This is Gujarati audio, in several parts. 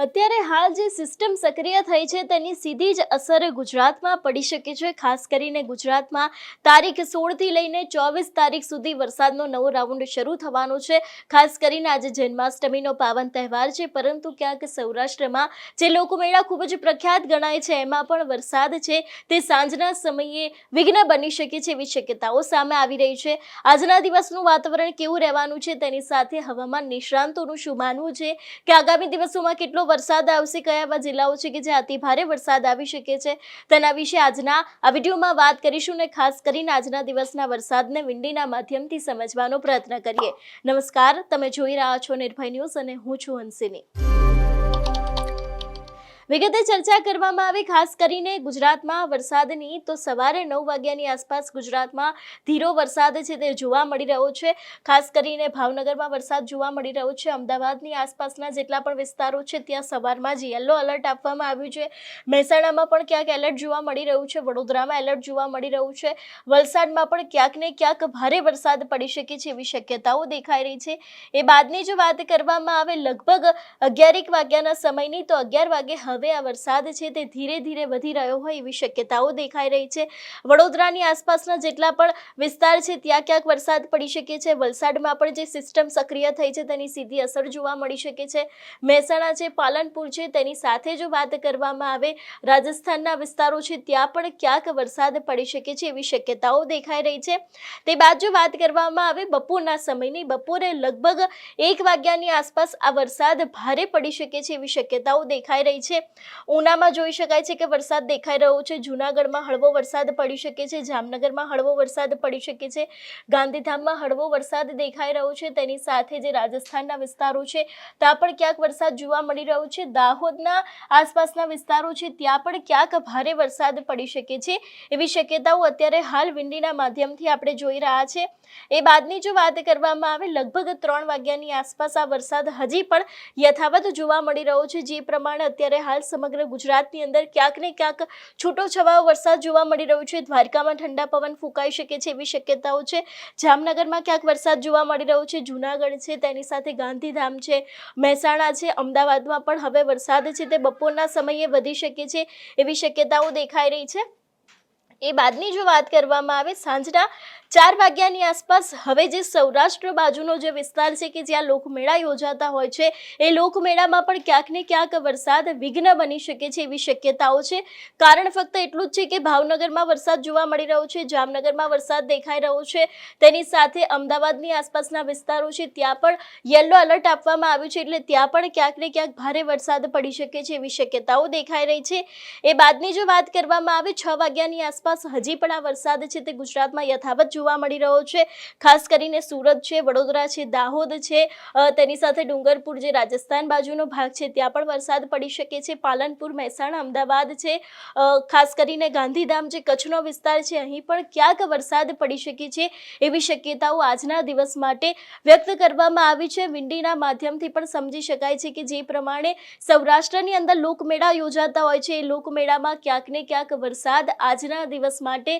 અત્યારે હાલ જે સિસ્ટમ સક્રિય થઈ છે તેની સીધી જ અસર ગુજરાતમાં પડી શકે છે. ખાસ કરીને ગુજરાતમાં તારીખ સોળથી લઈને ચોવીસ તારીખ સુધી વરસાદનો નવો રાઉન્ડ શરૂ થવાનો છે. ખાસ કરીને આજે જન્માષ્ટમીનો પાવન તહેવાર છે, પરંતુ ક્યાંક સૌરાષ્ટ્રમાં જે લોકમેળા ખૂબ જ પ્રખ્યાત ગણાય છે, એમાં પણ વરસાદ છે. તે સાંજના સમયે વિઘ્ન બની શકે છે એવી શક્યતાઓ સામે આવી રહી છે. આજના દિવસનું વાતાવરણ કેવું રહેવાનું છે તેની સાથે હવામાન નિષ્ણાંતોનું શું માનવું છે? કે આગામી દિવસોમાં કેટલો વરસાદ આવશે, કયા એવા જિલ્લાઓ છે કે જ્યાં અતિ ભારે વરસાદ આવી શકે છે, તેના વિશે આજના આ વિડીયોમાં વાત કરીશું ને ખાસ કરીને આજના દિવસના વરસાદને વિંડીના માધ્યમથી સમજવાનો પ્રયત્ન કરીએ. નમસ્કાર, તમે જોઈ રહ્યા છો નિર્ભય ન્યૂઝ અને હું છું હંસિની. વિગતે ચર્ચા કરવામાં આવી. ખાસ કરીને ગુજરાતમાં વરસાદની, તો સવારે નવ વાગ્યાની આસપાસ ગુજરાતમાં ધીરો વરસાદ છે તે જોવા મળી રહ્યો છે. ખાસ કરીને ભાવનગરમાં વરસાદ જોવા મળી રહ્યો છે. અમદાવાદની આસપાસના જેટલા પણ વિસ્તારો છે, ત્યાં સવારમાં જ યલો એલર્ટ આપવામાં આવ્યું છે. મહેસાણામાં પણ ક્યાંક એલર્ટ જોવા મળી રહ્યું છે. વડોદરામાં એલર્ટ જોવા મળી રહ્યું છે. વલસાડમાં પણ ક્યાંક ને ક્યાંક ભારે વરસાદ પડી શકે છે એવી શક્યતાઓ દેખાઈ રહી છે. એ બાદની જો વાત કરવામાં આવે. લગભગ અગિયારેક વાગ્યાના સમયની, તો અગિયાર વાગે હવે આ વરસાદ છે તે ધીરે ધીરે વધી રહ્યો હોય એવી શક્યતાઓ દેખાઈ રહી છે. વડોદરાની આસપાસના જેટલા પણ વિસ્તાર છે, ત્યાં ક્યાંક વરસાદ પડી શકે છે. વલસાડમાં પણ જે સિસ્ટમ સક્રિય થઈ છે, તેની સીધી અસર જોવા મળી શકે છે. મહેસાણા છે, પાલનપુર છે, તેની સાથે જો વાત કરવામાં આવે, રાજસ્થાનના વિસ્તારો છે, ત્યાં પણ ક્યાંક વરસાદ પડી શકે છે એવી શક્યતાઓ દેખાઈ રહી છે. તે બાદ જો વાત કરવામાં આવે, બપોરના સમયની, બપોરે લગભગ એક વાગ્યાની આસપાસ આ વરસાદ ભારે પડી શકે છે એવી શક્યતાઓ દેખાઈ રહી છે. ઉનામાં જોઈ શકાય છે કે વરસાદ દેખાઈ રહ્યો છે. જૂનાગઢમાં હળવો વરસાદ પડી શકે છે. જામનગરમાં હળવો વરસાદ પડી શકે છે. ગાંધીધામમાં હળવો વરસાદ દેખાઈ રહ્યો છે. તેની સાથે જે રાજસ્થાનના વિસ્તારો છે, ત્યાં પણ ક્યાંક વરસાદ જોવા મળી રહ્યો છે. દાહોદના આસપાસના વિસ્તારો છે, ત્યાં પણ ક્યાંક ભારે વરસાદ પડી શકે છે. એવી શક્યતાઓ અત્યારે હાલ વિંડીના માધ્યમથી આપણે જોઈ રહ્યા છે. એ બાદની જો વાત કરવામાં આવે, લગભગ ત્રણ વાગ્યાની આસપાસ આ વરસાદ હજી પણ યથાવત જોવા મળી રહ્યો છે. જે પ્રમાણે અત્યારે હાલ સમગ્ર ગુજરાતની અંદર ક્યાંક ને ક્યાંક છૂટો છવાયો વરસાદ જોવા મળી રહ્યો છે. દ્વારકામાં ઠંડા પવન ફૂંકાઈ શકે છે એવી શક્યતાઓ છે. જામનગરમાં ક્યાંક વરસાદ જોવા મળી રહ્યો છે. જૂનાગઢ છે, તેની સાથે ગાંધીધામ છે, મહેસાણા છે, અમદાવાદમાં પણ હવે વરસાદ છે તે બપોરના સમયે વધી શકે છે એવી શક્યતાઓ દેખાઈ રહી છે. એ બાદની જો વાત કરવામાં આવે, સાંજના ચાર વાગ્યાની આસપાસ હવે જે સૌરાષ્ટ્ર બાજુનો જે વિસ્તાર છે કે જ્યાં લોકમેળા યોજાતા હોય છે, એ લોકમેળામાં પણ ક્યાંક ને ક્યાંક વરસાદ વિઘ્ન બની શકે છે એવી શક્યતાઓ છે. કારણ ફક્ત એટલું જ છે કે ભાવનગરમાં વરસાદ જોવા મળી રહ્યો છે, જામનગરમાં વરસાદ દેખાઈ રહ્યો છે. તેની સાથે અમદાવાદની આસપાસના વિસ્તારો છે, ત્યાં પણ યલો એલર્ટ આપવામાં આવ્યું છે, એટલે ત્યાં પણ ક્યાંક ને ક્યાંક ભારે વરસાદ પડી શકે છે એવી શક્યતાઓ દેખાઈ રહી છે. એ બાદની જો વાત કરવામાં આવે, છ વાગ્યાની આસપાસ હજી પણ આ વરસાદ છે તે ગુજરાતમાં યથાવત જોવા મળી રહ્યો છે. ખાસ કરીને સુરત છે, વડોદરા છે, દાહોદ છે. તેની સાથે ડુંગરપુર જે રાજસ્થાન બાજુનો ભાગ છે, ત્યાં પણ વરસાદ પડી શકે છે. પાલનપુર, મહેસાણા, અમદાવાદ છે. ખાસ કરીને ગાંધીધામ જે કચ્છનો વિસ્તાર છે, અહીં પણ ક્યાંક વરસાદ પડી શકે છે એવી શક્યતાઓ આજના દિવસ માટે વ્યક્ત કરવામાં આવી છે. વિંડીના માધ્યમથી પણ સમજી શકાય છે કે જે પ્રમાણે સૌરાષ્ટ્રની અંદર લોકમેળા યોજાતા હોય છે, એ લોકમેળામાં ક્યાંક ને ક્યાંક વરસાદ આજના દિવસ માટે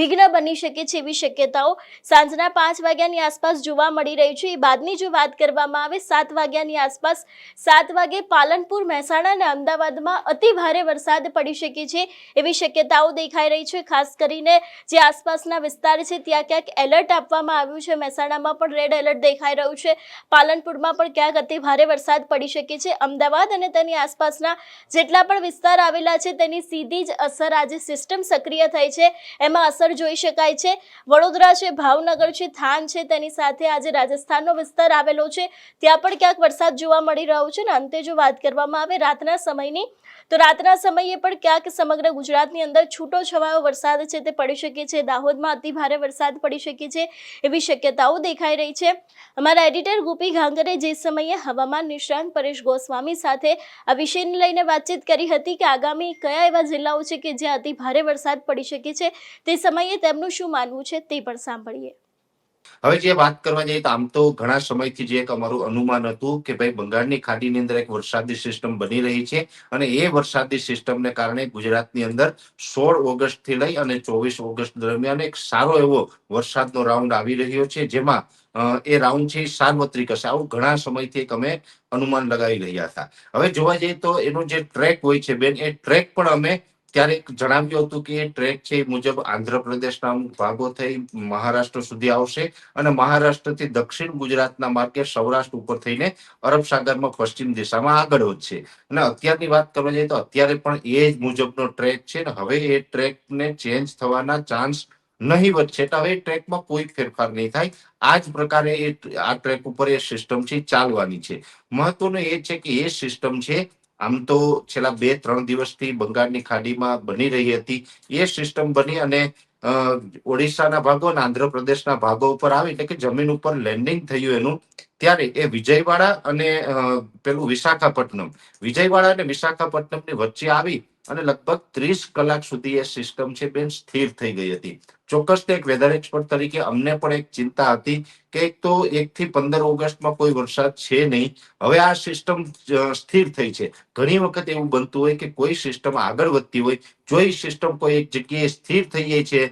વિઘ્ન બની શકે છે એવી શક્યતાઓ સાંજના પાંચ વાગ્યાની આસપાસ જોવા મળી રહી છે. એ બાદની જો વાત કરવામાં આવે, સાત વાગ્યાની આસપાસ સાત વાગે પાલનપુર મહેસાણા અને અમદાવાદમાં અતિ ભારે વરસાદ પડી શકે છે એવી શક્યતાઓ દેખાઈ રહી છે. ખાસ કરીને જે આસપાસના વિસ્તાર છે, ત્યાં ક્યાંક એલર્ટ આપવામાં આવ્યું છે. મહેસાણામાં પણ રેડ એલર્ટ દેખાઈ રહ્યું છે. પાલનપુરમાં પણ ક્યાંક અતિ ભારે વરસાદ પડી શકે છે. અમદાવાદ અને તેની આસપાસના જેટલા પણ વિસ્તાર આવેલા છે, તેની સીધી જ અસર આજે સિસ્ટમ સક્રિય થઈ છે. એમાં અસર જોઈ શકાય છે. વડોદરા છે, ભાવનગર છે, થાન છે, તેની સાથે આજે રાજસ્થાનનો વિસ્તાર આવેલો છે. ત્યાં પણ ક્યાંક વરસાદ જોવા મળી રહ્યો છે ને અંતે જો વાત કરવામાં આવે, રાતના સમયની તો રાતના સમયે પણ ક્યાંક સમગ્ર ગુજરાતની અંદર છૂટો છવાયો વરસાદ છે તે પડી શકે છે. દાહોદમાં અતિ ભારે વરસાદ પડી શકે છે એવી શક્યતાઓ દેખાઈ રહી છે. અમારા એડિટર ગોપી ઘાંગરે જે સમયે હવામાન નિષ્ણાંત પરેશ ગોસ્વામી સાથે આ વિષયને લઈને વાતચીત કરી હતી કે આગામી કયા એવા જિલ્લાઓ છે કે જ્યાં અતિ ભારે વરસાદ પડી શકે છે તે સમયે તેમનું શું માનવું છે તે પણ સાંભળીએ. હવે જે વાત કરવા જઈએ તો આમ તો ઘણા સમયથી જે એક અમારું અનુમાન હતું કે ભાઈ બંગાળની ખાડીની અંદર એક વરસાદી સિસ્ટમ બની રહી છે અને એ વરસાદી સિસ્ટમને કારણે ગુજરાતની અંદર સોળ ઓગસ્ટથી લઈ અને ચોવીસ ઓગસ્ટ દરમિયાન એક સારો એવો વરસાદનો રાઉન્ડ આવી રહ્યો છે, જેમાં એ રાઉન્ડ છે સાર્વત્રિક હશે. આવું ઘણા સમયથી એક અમે અનુમાન લગાવી રહ્યા હતા. હવે જોવા જઈએ તો એનો જે ટ્રેક હોય છે બેન, એ ટ્રેક પણ અમે ક્યારેક જણાવ્યું હતું કે ટ્રેક છે એ મુજબ આંધ્રપ્રદેશના અમુક ભાગો થઈ મહારાષ્ટ્ર સુધી આવશે અને મહારાષ્ટ્રથી દક્ષિણ ગુજરાતના માર્ગે સૌરાષ્ટ્ર ઉપર થઈને અરબ સાગરમાં પશ્ચિમ દિશામાં આગળ વધશે. અને અત્યારની વાત કરવા જઈએ તો અત્યારે પણ એ જ મુજબનો ટ્રેક છે ને હવે એ ટ્રેકને ચેન્જ થવાના ચાન્સ નહીવત છે એટલે હવે ટ્રેકમાં કોઈ ફેરફાર નહીં થાય. આ જ પ્રકારે એ આ ટ્રેક ઉપર એ સિસ્ટમ છે ચાલવાની છે. મહત્વનું એ છે કે એ સિસ્ટમ છે આમ તો છેલ્લા બે ત્રણ દિવસથી બંગાળની ખાડીમાં બની રહી હતી. એ સિસ્ટમ બની અને ઓડિશાના ભાગો અને આંધ્રપ્રદેશના ભાગો ઉપર આવી એટલે કે જમીન ઉપર લેન્ડિંગ થયું એનું. ત્યારે એ વિજયવાડા અને પેલું વિશાખાપટ્ટનમ. વિજયવાડા અને વિશાખાપટ્ટનમની વચ્ચે આવી અને લગભગ ત્રીસ કલાક સુધી એ સિસ્ટમ છે બેન સ્થિર થઈ ગઈ હતી. ચોક્કસ એક વેધર એક્સપર્ટ તરીકે અમને પણ એક ચિંતા હતી કે એક તો એક થી પંદર ઓગસ્ટમાં કોઈ વરસાદ છે નહીં. હવે આ સિસ્ટમ સ્થિર થઈ છે. ઘણી વખત એવું બનતું હોય કે કોઈ સિસ્ટમ આગળ વધતી હોય, જો એ સિસ્ટમ કોઈ એક જગ્યાએ સ્થિર થઈ જાય છે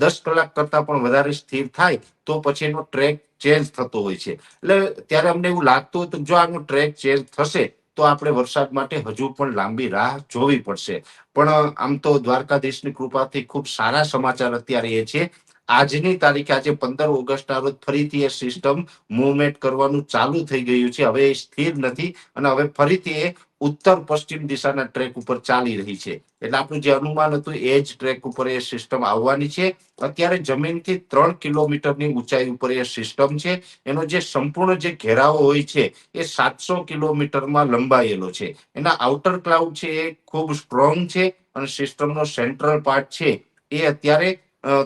દસ કલાક કરતા પણ વધારે સ્થિર થાય, તો પછી એનો ટ્રેક ચેન્જ થતો હોય છે. એટલે ત્યારે અમને એવું લાગતું હતું જો આનો ટ્રેક ચેન્જ થશે તો આપણે વરસાદ માટે હજુ પણ લાંબી રાહ જોવી પડશે. પણ આમ તો દ્વારકાધીશની કૃપાથી ખૂબ સારા સમાચાર અત્યારે એ છે. આજની તારીખે આજે પંદર ઓગસ્ટના રોજ ફરીથી એ સિસ્ટમ મુવમેન્ટ કરવાનું ચાલુ થઈ ગયું છે. હવે એ સ્થિર નથી અને હવે ફરીથી એ ઉત્તર પશ્ચિમ દિશાના ટ્રેક ઉપર ચાલી રહી છે. એટલે આપણું જે અનુમાન હતું એ જ ટ્રેક ઉપર એ સિસ્ટમ આવવાની છે. અત્યારે જમીનથી ત્રણ કિલોમીટરની ઊંચાઈ ઉપર એ સિસ્ટમ છે. એનો જે સંપૂર્ણ જે ઘેરાવો હોય છે, એ સાતસો કિલોમીટરમાં લંબાયેલો છે. એના આઉટર ક્લાઉડ છે એ ખૂબ સ્ટ્રોંગ છે અને સિસ્ટમનો સેન્ટ્રલ પાર્ટ છે એ અત્યારે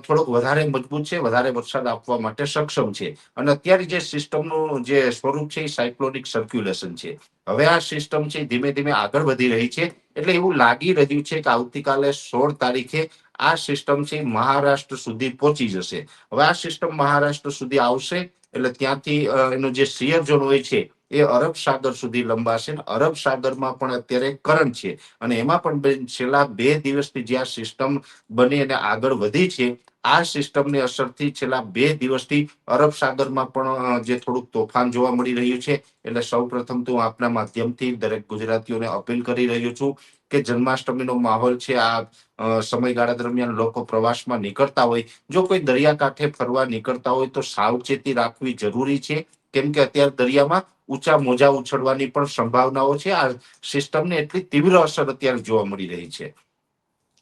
થોડોક વધારે મજબૂત છે, વધારે વરસાદ આપવા માટે સક્ષમ છે. અને અત્યારે જે સિસ્ટમનું જે સ્વરૂપ છે એ સાયક્લોનિક સર્ક્યુલેશન છે. હવે આ સિસ્ટમ છે ધીમે ધીમે આગળ વધી રહી છે. એટલે એવું લાગી રહ્યું છે કે આવતીકાલે સોળ તારીખે આ સિસ્ટમ છે મહારાષ્ટ્ર સુધી પહોંચી જશે. હવે આ સિસ્ટમ મહારાષ્ટ્ર સુધી આવશે એટલે ત્યાંથી એનું જે સિયર ઝોન હોય છે એ અરબ સાગર સુધી લંબાશે અરબ સાગરમાં પણ અત્યારે કરંટ છે. અને એમાં પણ છેલ્લા બે દિવસથી જે આ સિસ્ટમ બની અને આગળ વધી છે, આ સિસ્ટમની અસરથી છેલ્લા બે દિવસથી અરબ સાગરમાં પણ જે થોડુંક તોફાન જોવા મળી રહ્યું છે, એટલે સૌ પ્રથમ તો આપના માધ્યમથી દરેક ગુજરાતીઓને અપીલ કરી રહ્યો છું કે જન્માષ્ટમીનો માહોલ છે, આ સમયગાળા દરમિયાન લોકો પ્રવાસમાં નીકળતા હોય. જો કોઈ દરિયાકાંઠે ફરવા નીકળતા હોય તો સાવચેતી રાખવી જરૂરી છે. કેમ કે અત્યારે દરિયામાં ઊંચા મોજા ઉછળવાની પણ સંભાવનાઓ છે. આ સિસ્ટમને એટલી તીવ્ર અસર અત્યારે જોવા મળી રહી છે.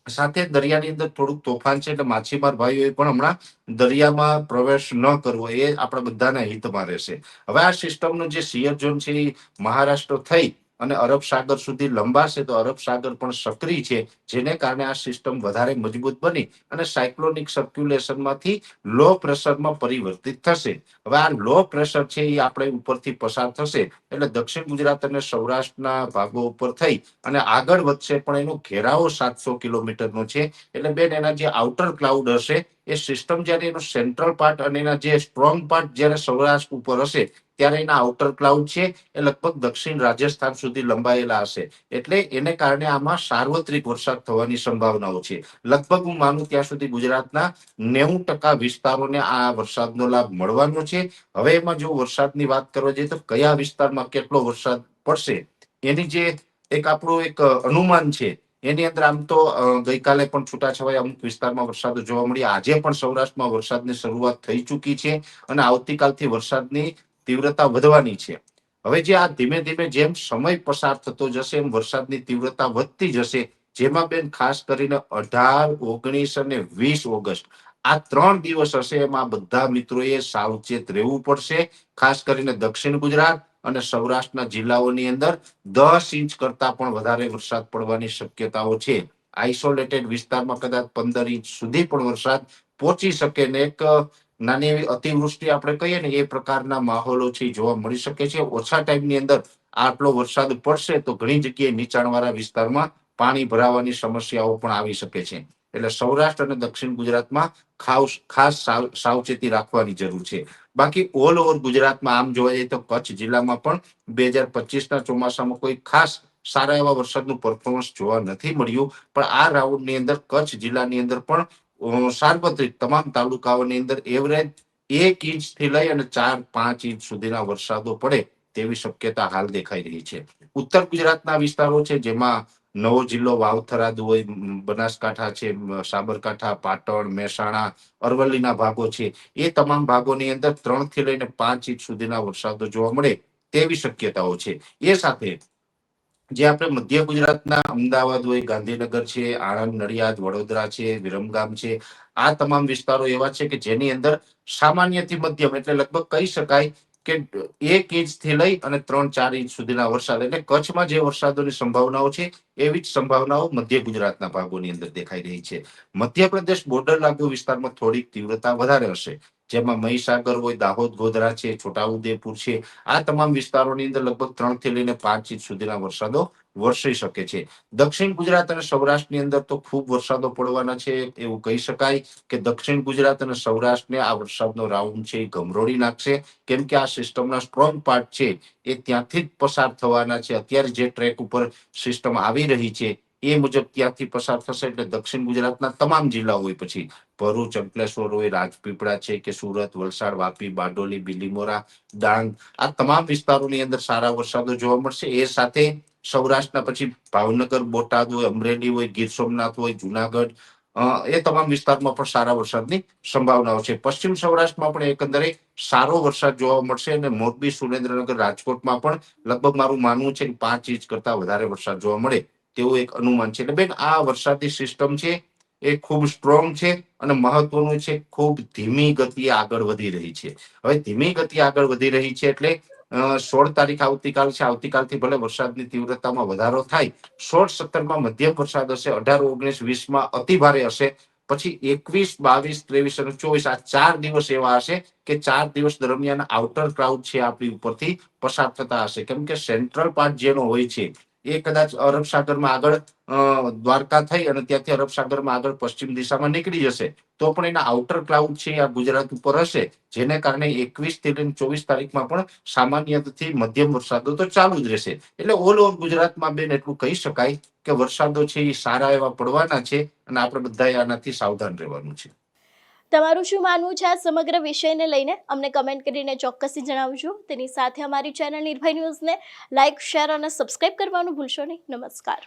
સાથે દરિયાની અંદર થોડુંક તોફાન છે એટલે માછીમાર ભાઈઓએ પણ હમણાં દરિયામાં પ્રવેશ ન કરવો એ આપણા બધાના હિતમાં રહેશે. હવે આ સિસ્ટમનો જે સિયર ઝોન છે એ મહારાષ્ટ્ર થઈ અને અરબ સાગર સુધી લંબાશે તો અરબ સાગર પણ સક્રિય છે, જેને કારણે આ સિસ્ટમ વધારે મજબૂત બની અને સાયક્લોનિક સર્ક્યુલેશનમાંથી લો પ્રેશરમાં પરિવર્તિત થશે. હવે આ લો પ્રેશર છે એ આપણે ઉપરથી પસાર થશે, એટલે દક્ષિણ ગુજરાત અને સૌરાષ્ટ્રના ભાગો ઉપર થઈ અને આગળ વધશે પણ એનો ઘેરાવો સાતસો કિલોમીટરનો છે, એટલે બેન એના જે આઉટર ક્લાઉડ હશે એ સિસ્ટમ જ્યારે એનો સેન્ટ્રલ પાર્ટ અને એના જે સ્ટ્રોંગ પાર્ટ જ્યારે સૌરાષ્ટ્ર ઉપર હશે, ત્યારે એના આઉટર ક્લાઉડ છે, એ લગભગ દક્ષિણ રાજસ્થાન સુધી લંબાયેલા હશે. એટલે એને કારણે આમાં સાર્વત્રિક વરસાદ થવાની સંભાવનાઓ છે. લગભગ હું માનું ત્યાં સુધી ગુજરાતના નેવું ટકા વિસ્તારોને આ વરસાદનો લાભ મળવાનો છે. હવે એમાં જો વરસાદની વાત કરવા જઈએ તો કયા વિસ્તારમાં કેટલો વરસાદ પડશે? એની જે એક આપણું એક અનુમાન છે એની અંદર આમ તો ગઈકાલે પણ છૂટાછવાયા અમુક વિસ્તારમાં વરસાદ જોવા મળ્યા. આજે પણ સૌરાષ્ટ્રમાં વરસાદની શરૂઆત થઈ ચૂકી છે અને આવતીકાલથી વરસાદની તીવ્રતા વધવાની છે. હવે જે આ ધીમે ધીમે જેમ સમય પસાર થતો જશે, એમ વરસાદની તીવ્રતા વધતી જશે, જેમાં બેન ખાસ કરીને અઢાર, ઓગણીસ અને વીસ ઓગસ્ટ, આ ત્રણ દિવસ હશે એમાં બધા મિત્રોએ સાવચેત રહેવું પડશે, ખાસ કરીને દક્ષિણ ગુજરાત અને સૌરાષ્ટ્રના જિલ્લાઓની અંદર દસ ઇંચ કરતા પણ વધારે વરસાદ પડવાની શક્યતાઓ છે. આઇસોલેટેડ વિસ્તારમાં કદાચ પંદર ઇંચ સુધી પણ વરસાદ પહોંચી શકે ને એક નાની એવી અતિવૃષ્ટિ આપણે કહીએ ને, એ પ્રકારના માહોલો છે જોવા મળી શકે છે. ઓછા ટાઈમની અંદર આટલો વરસાદ પડશે તો ઘણી જગ્યાએ નીચાણવાળા વિસ્તારમાં પાણી ભરાવાની સમસ્યાઓ પણ આવી શકે છે. એટલે સૌરાષ્ટ્ર અને દક્ષિણ ગુજરાતમાં ખાસ ખાસ સાવ- સાવચેતી રાખવાની જરૂર છે. બાકી ઓલ ઓવર ગુજરાતમાં આમ જોવા જઈએ તો કચ્છ જિલ્લામાં પણ બે હજાર પચીસના ચોમાસામાં કોઈ ખાસ સારા એવા વરસાદનું પરફોર્મન્સ જોવા નથી મળ્યું. પણ આ રાઉન્ડની અંદર કચ્છ જિલ્લાની અંદર પણ સાર્વત્રિક તમામ તાલુકાઓની અંદર એવરેજ એક ઇંચથી લઈ અને ચાર, પાંચ ઇંચ સુધીના વરસાદો પડે તેવી શક્યતા હાલ દેખાઈ રહી છે. ઉત્તર ગુજરાતના વિસ્તારો છે જેમાં નવો જિલ્લો વાવથરાદ હોય બનાસકાંઠા છે સાબરકાંઠા, પાટણ, મહેસાણા, અરવલ્લીના ભાગો છે. એ તમામ ભાગોની અંદર ત્રણથી લઈને પાંચ ઇંચ સુધીના વરસાદો જોવા મળે તેવી શક્યતાઓ છે. એ સાથે જે આપણે મધ્ય ગુજરાતના અમદાવાદ હોય, ગાંધીનગર છે, આણંદ, નડિયાદ, વડોદરા છે, વિરમગામ છે, આ તમામ વિસ્તારો એવા છે કે જેની અંદર સામાન્યથી મધ્યમ એટલે લગભગ કહી શકાય કે એક ઇંચથી લઈ અને ત્રણ ચાર ઇંચ સુધીના વરસાદ એટલે કચ્છમાં જે વરસાદોની સંભાવનાઓ છે, એવી જ સંભાવનાઓ મધ્ય ગુજરાતના ભાગોની અંદર દેખાઈ રહી છે. મધ્યપ્રદેશ બોર્ડર લાગુ વિસ્તારમાં થોડીક તીવ્રતા વધારે હશે. જેમાં મહીસાગર હોય, દાહોદ, ગોધરા છે, છોટાઉદેપુર છે. આ તમામ વિસ્તારોની અંદર લગભગ ત્રણથી લઈને પાંચ ઇંચ સુધીના વરસાદો વરસી શકે છે. દક્ષિણ ગુજરાત અને સૌરાષ્ટ્રની અંદર તો ખૂબ વરસાદો પડવાના છે, એવું કહી શકાય કે દક્ષિણ ગુજરાત અને સૌરાષ્ટ્રને આ વરસાદનો રાઉન્ડ છે, એ ગમરોડી નાખશે કેમ કે આ સિસ્ટમના સ્ટ્રોંગ પાર્ટ છે, એ ત્યાંથી જ પસાર થવાના છે. અત્યારે જે ટ્રેક ઉપર સિસ્ટમ આવી રહી છે એ મુજબ ત્યાંથી પસાર થશે એટલે દક્ષિણ ગુજરાતના તમામ જિલ્લાઓ હોય પછી ભરૂચ, અંકલેશ્વર હોય, રાજપીપળા છે કે સુરત, વલસાડ, વાપી, બારડોલી, બિલીમોરા, ડાંગ, આ તમામ વિસ્તારોની અંદર સારા વરસાદો જોવા મળશે. એ સાથે સૌરાષ્ટ્રના પછી ભાવનગર, બોટાદ હોય, અમરેલી હોય, ગીર સોમનાથ હોય, જુનાગઢ એ તમામ વિસ્તારમાં પણ સારા વરસાદની સંભાવનાઓ છે. પશ્ચિમ સૌરાષ્ટ્રમાં પણ એકંદરે સારો વરસાદ જોવા મળશે અને મોરબી, સુરેન્દ્રનગર, રાજકોટમાં પણ લગભગ મારું માનવું છે કે પાંચ ઇંચ કરતા વધારે વરસાદ જોવા મળે. તેવું એક અનુમાન છે. એટલે બેન, આ વરસાદી સિસ્ટમ છે એ ખૂબ સ્ટ્રોંગ છે અને મહત્વનું છે, ખૂબ ધીમી ગતિએ આગળ વધી રહી છે. હવે ધીમી ગતિએ આગળ વધી રહી છે એટલે સોળ તારીખ આવતીકાલ છે. આવતીકાલથી ભલે વરસાદની તીવ્રતામાં વધારો થાય, સોળ સત્તરમાં મધ્યમ વરસાદ હશે, અઢાર ઓગણીસ વીસમાં અતિ ભારે હશે, પછી એકવીસ, બાવીસ, ત્રેવીસ અને ચોવીસ આ ચાર દિવસ એવા હશે કે ચાર દિવસ દરમિયાન આઉટર ક્રાઉડ છે આપણી ઉપરથી પસાર થતા હશે. કેમ કે સેન્ટ્રલ પાર્ટ જેનો હોય છે એ કદાચ અરબ સાગરમાં આગળ દ્વારકા થઈ અને ત્યાંથી અરબ સાગરમાં આગળ પશ્ચિમ દિશામાં નીકળી જશે, તો પણ એના આઉટર ક્લાઉડ છે, આ ગુજરાત ઉપર હશે, જેને કારણે એકવીસથી ચોવીસ તારીખમાં પણ સામાન્યથી મધ્યમ વરસાદો તો ચાલુ જ રહેશે. એટલે ઓલ ઓવર ગુજરાતમાં બેન એટલું કહી શકાય કે વરસાદો છે એ સારા એવા પડવાના છે અને આપણે બધાએ આનાથી સાવધાન રહેવાનું છે. તમારું શું માનવું છે આ સમગ્ર વિષયને લઈને? અમને કમેન્ટ કરીને ચોક્કસથી જણાવજો. તેની સાથે અમારી ચેનલ નિર્ભય ન્યૂઝને લાઇક શેર અને સબસ્ક્રાઇબ કરવાનું ભૂલશો નહીં. નમસ્કાર.